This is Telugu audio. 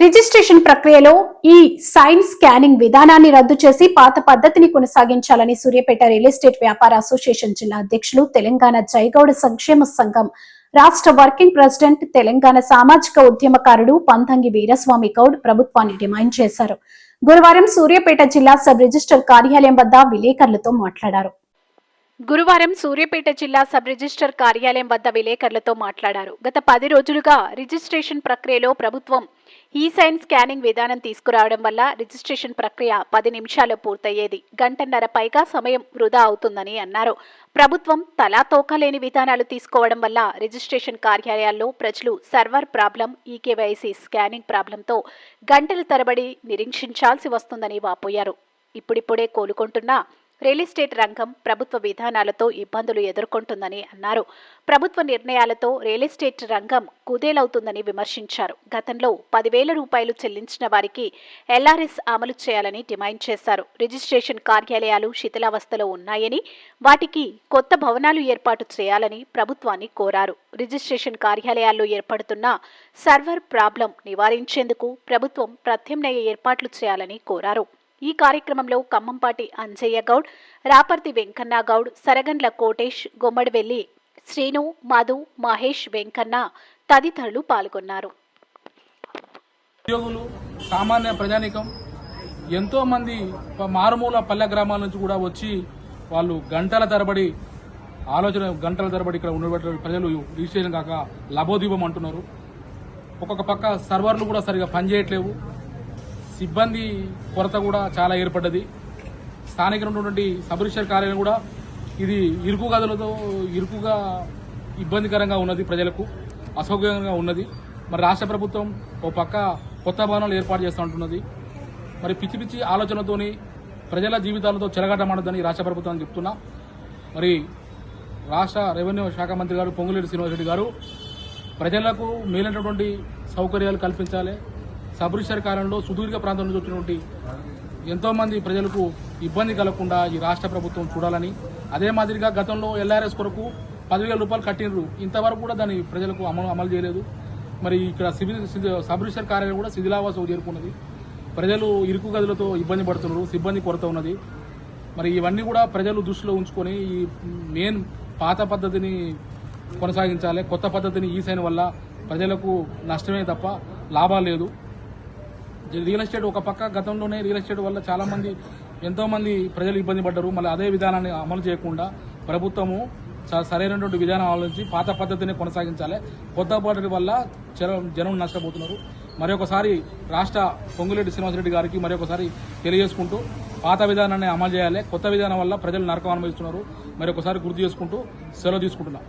రిజిస్ట్రేషన్ ప్రక్రియలో ఈ సైన్ స్కానింగ్ విధానాన్ని రద్దు చేసి పాత పద్ధతిని కొనసాగించాలని సూర్యాపేట రియల్ ఎస్టేట్ వ్యాపార అసోసియేషన్ జిల్లా అధ్యక్షులు తెలంగాణ జైగౌడ సంక్షేమ సంఘం రాష్ట్ర వర్కింగ్ ప్రెసిడెంట్ తెలంగాణ సామాజిక ఉద్యమకారుడు పంతంగి వీరస్వామి గౌడ్ ప్రభుత్వాన్ని డిమాండ్ చేశారు. గురువారం సూర్యాపేట జిల్లా సబ్ రిజిస్టర్ కార్యాలయం వద్ద విలేకరులతో మాట్లాడారు. గురువారం సూర్యాపేట జిల్లా సబ్ రిజిస్టర్ కార్యాలయం వద్ద విలేకరులతో మాట్లాడారు. గత పది రోజులుగా రిజిస్ట్రేషన్ ప్రక్రియలో ప్రభుత్వం ఈ సైన్ స్కానింగ్ విధానం తీసుకురావడం వల్ల రిజిస్ట్రేషన్ ప్రక్రియ పది నిమిషాలు పూర్తయ్యేది. గంటన్నర పైగా సమయం వృధా అవుతుందని అన్నారు. ప్రభుత్వం తలా తోకలేని విధానాలు తీసుకోవడం వల్ల రిజిస్ట్రేషన్ కార్యాలయాల్లో ప్రజలు సర్వర్ ప్రాబ్లం ఈకేవైసీ స్కానింగ్ ప్రాబ్లంతో గంటల తరబడి నిరీక్షించాల్సి వస్తుందని వాపోయారు. ఇప్పుడిప్పుడే కోలుకుంటున్నా రియల్ ఎస్టేట్ రంగం ప్రభుత్వ విధానాలతో ఇబ్బందులు ఎదుర్కొంటుందని అన్నారు. ప్రభుత్వ నిర్ణయాలతో రియల్ ఎస్టేట్ రంగం కుదేలవుతుందని విమర్శించారు. గతంలో పదివేల రూపాయలు చెల్లించిన వారికి ఎల్ఆర్ఎస్ అమలు చేయాలని డిమాండ్ చేశారు. రిజిస్ట్రేషన్ కార్యాలయాలు శిథిలావస్థలో ఉన్నాయని వాటికి కొత్త భవనాలు ఏర్పాటు చేయాలని ప్రభుత్వాన్ని కోరారు. రిజిస్ట్రేషన్ కార్యాలయాల్లో ఏర్పడుతున్న సర్వర్ ప్రాబ్లం నివారించేందుకు ప్రభుత్వం ప్రత్యామ్నాయ ఏర్పాట్లు చేయాలని కోరారు. ఈ కార్యక్రమంలో ఖమ్మంపాటి అంజయ్య గౌడ్ రాపర్తి వెంకన్న గౌడ్ సరగండ్ల కోటేష్ గుమ్మడివెల్లి శ్రీను మధు మహేష్ వెంకన్న తదితరులు పాల్గొన్నారు. ఉద్యోగులు సామాన్య ప్రజానికం ఎంతో మంది మారుమూల పల్లె గ్రామాల నుంచి కూడా వచ్చి వాళ్ళు గంటల తరబడి ఆలోచన గంటల తరబడి ఇక్కడ ఉన్నటువంటి ప్రజలు రిజిస్ట్రేషన్ కాక లభోదీపం అంటున్నారు. ఒక్కొక్క పక్క సర్వర్లు కూడా సరిగా పనిచేయట్లేవు. సిబ్బంది కొరత కూడా చాలా ఏర్పడ్డది. స్థానిక ఉన్నటువంటి సబ్ రిజిస్టర్ కార్యాలయం కూడా ఇది ఇరుకు గదులతో ఇరుకుగా ఇబ్బందికరంగా ఉన్నది ప్రజలకు అసౌకర్యంగా ఉన్నది. మరి రాష్ట్ర ప్రభుత్వం ఓ పక్క కొత్త భవనాలు ఏర్పాటు చేస్తూ ఉంటున్నది. మరి పిచ్చి పిచ్చి ఆలోచనతోని ప్రజల జీవితాలతో చెలగాటమాడదని రాష్ట్ర ప్రభుత్వం చెప్తున్నా. మరి రాష్ట్ర రెవెన్యూ శాఖ మంత్రి గారు పొంగులేటి శ్రీనివాసరెడ్డి గారు ప్రజలకు మేలైనటువంటి సౌకర్యాలు కల్పించాలి. సబ్ రిజిస్టర్ సుదీర్ఘ ప్రాంతం నుంచి వచ్చినటువంటి ఎంతోమంది ప్రజలకు ఇబ్బంది కలగకుండా ఈ రాష్ట్ర ప్రభుత్వం చూడాలని అదే మాదిరిగా గతంలో ఎల్ఆర్ఎస్ కొరకు పదివేల రూపాయలు కట్టినరు ఇంతవరకు కూడా దాన్ని ప్రజలకు అమలు అమలు చేయలేదు. మరి ఇక్కడ సివిల్ సిది- సబ్ రిజిస్టర్ కార్యాలయం కూడా శిథిలావాసం చేరుకున్నది. ప్రజలు ఇరుకు గదులతో ఇబ్బంది పడుతున్నారు సిబ్బంది కొరత ఉన్నది. మరి ఇవన్నీ కూడా ప్రజలు దృష్టిలో ఉంచుకొని ఈ మెయిన్ పాత పద్ధతిని కొనసాగించాలి. కొత్త పద్ధతిని ఈ సైన్ వల్ల ప్రజలకు నష్టమే తప్ప లాభాలు లేదు. రియల్ ఎస్టేట్ ఒక పక్క గతంలోనే రియల్ ఎస్టేట్ వల్ల చాలా మంది ఎంతో మంది ప్రజలు ఇబ్బంది పడ్డారు. మళ్ళీ అదే విధానాన్ని అమలు చేయకుండా ప్రభుత్వము స- సరైనటువంటి విధానం ఆలోచించి పాత పద్ధతిని కొనసాగించాలి. కొత్త పద్ధతి వల్ల జనం జనం నష్టపోతున్నారు. మరొకసారి రాష్ట్ర పొంగులేటి శ్రీనివాసరెడ్డి గారికి మరొకసారి తెలియజేసుకుంటూ పాత విధానాన్ని అమలు చేయాలి. కొత్త విధానం వల్ల ప్రజలు నరకం అనుభవిస్తున్నారు. మరొకసారి గుర్తు చేసుకుంటూ సెలవు తీసుకుంటున్నాం.